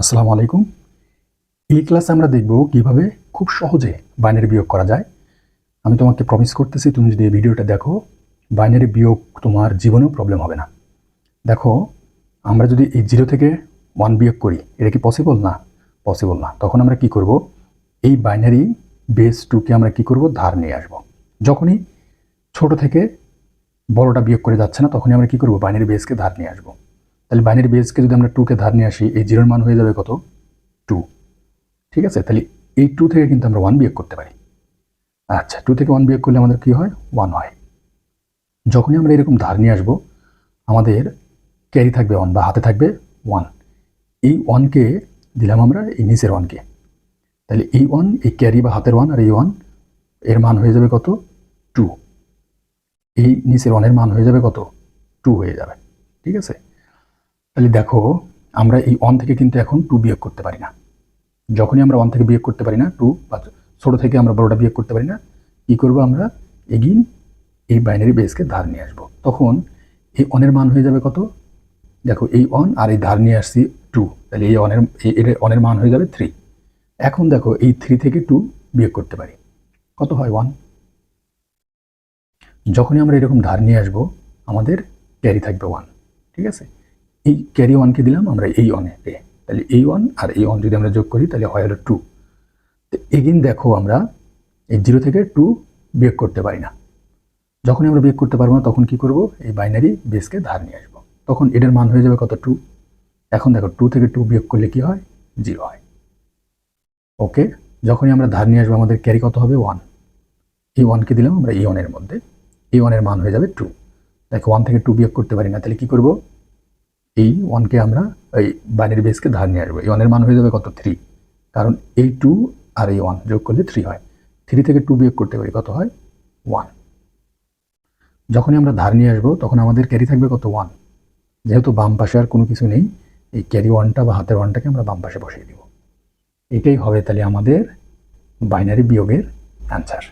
আসসালামু আলাইকুম। এই ক্লাসে আমরা দেখব কীভাবে খুব সহজে বাইনারি বিয়োগ করা যায়। আমি তোমাকে প্রমিস করতেছি, তুমি যদি এই ভিডিওটা দেখো, বাইনারি বিয়োগ তোমার জীবনেও প্রবলেম হবে না। দেখো, আমরা যদি এই জিরো থেকে ওয়ান বিয়োগ করি, এটা কি পসিবল না? পসিবল না। তখন আমরা কি করব? এই বাইনারি বেস টুকে আমরা কি করব? ধার নিয়ে আসব। যখনই ছোট থেকে বড়টা বিয়োগ করে যাচ্ছে না, তখনই আমরা কি করব? বাইনারি বেসকে ধার নিয়ে আসব। তাহলে বাইনারি বেসকে যদি আমরা টুকে ধার নিয়ে আসি, এই জিরোর মান হয়ে যাবে কত? টু ঠিক আছে? তাহলে এই টু থেকে কিন্তু আমরা ওয়ান বিয়োগ করতে পারি। আচ্ছা টু থেকে ওয়ান বিয়োগ করলে আমাদের কি হয়? ওয়ান হয়। যখনই আমরা এরকম ধার নিয়ে আসব, আমাদের ক্যারি থাকবে ওয়ান বা হাতে থাকবে ওয়ান এই ওয়ানকে দিলাম আমরা এই নিচের ওয়ানকে তাহলে এই ওয়ান এই ক্যারি বা হাতের ওয়ান আর এই ওয়ানের মান হয়ে যাবে কত? টু এই নিচের ওয়ানের মান হয়ে যাবে কত? টু হয়ে যাবে। ঠিক আছে? তাহলে দেখো, আমরা এই ওয়ান থেকে কিন্তু এখন টু বিয়োগ করতে পারি না। যখনই আমরা ওয়ান থেকে বিয়োগ করতে পারি না টু বা ছোটো থেকে আমরা বড়োটা বিয়োগ করতে পারি না, কী করব আমরা? এগিন এই বাইনারি বেসকে ধার নিয়ে আসব। তখন এই অনের মান হয়ে যাবে কত? দেখো, এই অন আর এই ধার নিয়ে আসছি টু তাহলে এই অনের এই এর অনের মান হয়ে যাবে থ্রি এখন দেখো, এই থ্রি থেকে টু বিয়োগ করতে পারি। কত হয় ওয়ান যখনই আমরা এরকম ধার নিয়ে আসব, আমাদের ক্যারি থাকবে ওয়ান ঠিক আছে? এই ক্যারি ওয়ানকে দিলাম, আমরা এই ওয়ানে তাহলে এই ওয়ান আর এই ওয়ান যদি আমরা যোগ করি, তাহলে হয় হলো টু তো এগিন দেখো আমরা এই জিরো থেকে টু বিয়োগ করতে পারি না। যখনই আমরা বিয়োগ করতে পারব না, তখন কি করব? এই বাইনারি বেসকে ধার নিয়ে আসব। তখন এটার মান হয়ে যাবে কত টু এখন দেখো টু থেকে টু বিয়োগ করলে কি হয়? জিরো হয়। ওকে যখনই আমরা ধার নিয়ে আসব, আমাদের ক্যারি কত হবে? ওয়ান এই ওয়ানকে দিলাম আমরা এই ওয়ানের মধ্যে। এই ওয়ানের মান হয়ে যাবে টু দেখো ওয়ান থেকে টু বিয়োগ করতে পারি না, তাহলে কি করব? এই ওয়ানকে আমরা এই বাইনারি বেসকে ধার নিয়ে আসব। এই ওয়ানের মান হয়ে যাবে কত? থ্রি কারণ এই টু আর এই ওয়ান যোগ করলে থ্রি হয়। থ্রি থেকে টু বিয়োগ করতে পারি কত হয়? ওয়ান যখনই আমরা ধার নিয়ে আসব, তখন আমাদের ক্যারি থাকবে কত? ওয়ান যেহেতু বাম পাশে আর কোনো কিছু নেই, এই ক্যারি ওয়ানটা বা হাতের ওয়ানটাকে আমরা বাম পাশে বসিয়ে দিব। এটাই হবে তাহলে আমাদের বাইনারি বিয়োগের অ্যান্সার